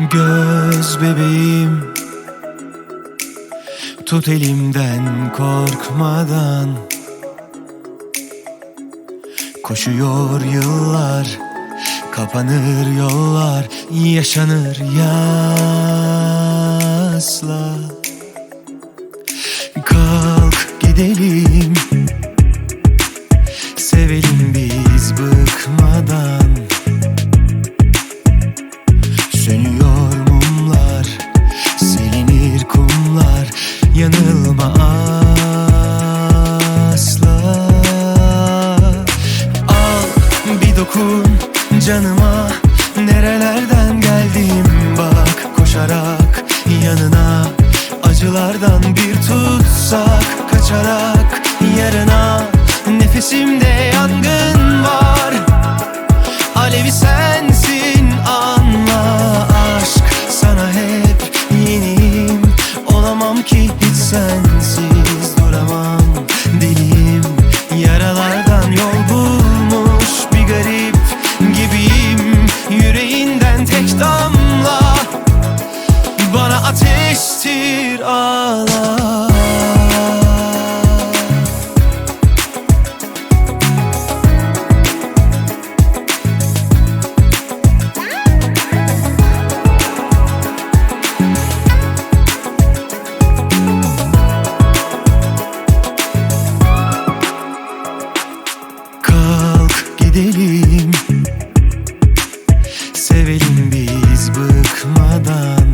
Göz bebeğim Tut elimden korkmadan. Koşuyor yıllar Kapanır yollar Yaşanır yasla Kalk gidelim canıma Nerelerden geldim bak Koşarak yanına Acılardan bir tutsak Kaçarak yarına Nefesimde yangın var gidelim. Sevelim biz bıkmadan.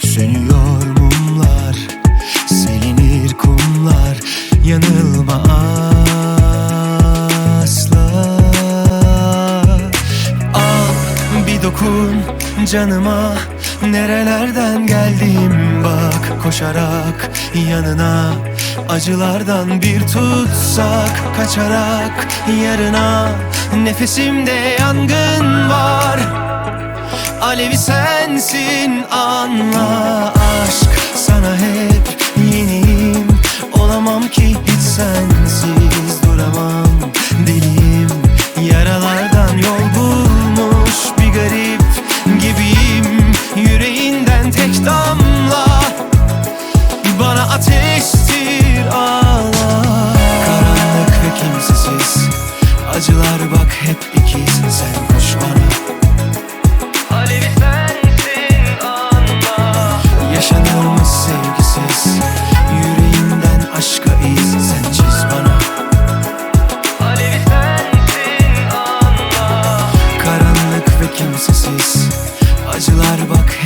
Sönüyor mumlar Silinir kumlar. Yanılma asla dokun canıma. Nerelerden geldim bak Koşarak yanına. Acılardan bir tutsak Kaçarak yarına. Nefesimde yangın var. Alevi sensin anla. Aşk sana hep yeniyim. Olamam ki hiç sensiz ateştir ağlar. Karanlık ve kimsesiz. Acılar bak hep ikiz Sen koş bana Alevi sensin anla Yaşanır mı sevgisiz. Yüreğimden aşka iz Sen çiz bana. Alevi sensin anla Karanlık ve kimsesiz. Acılar bak hep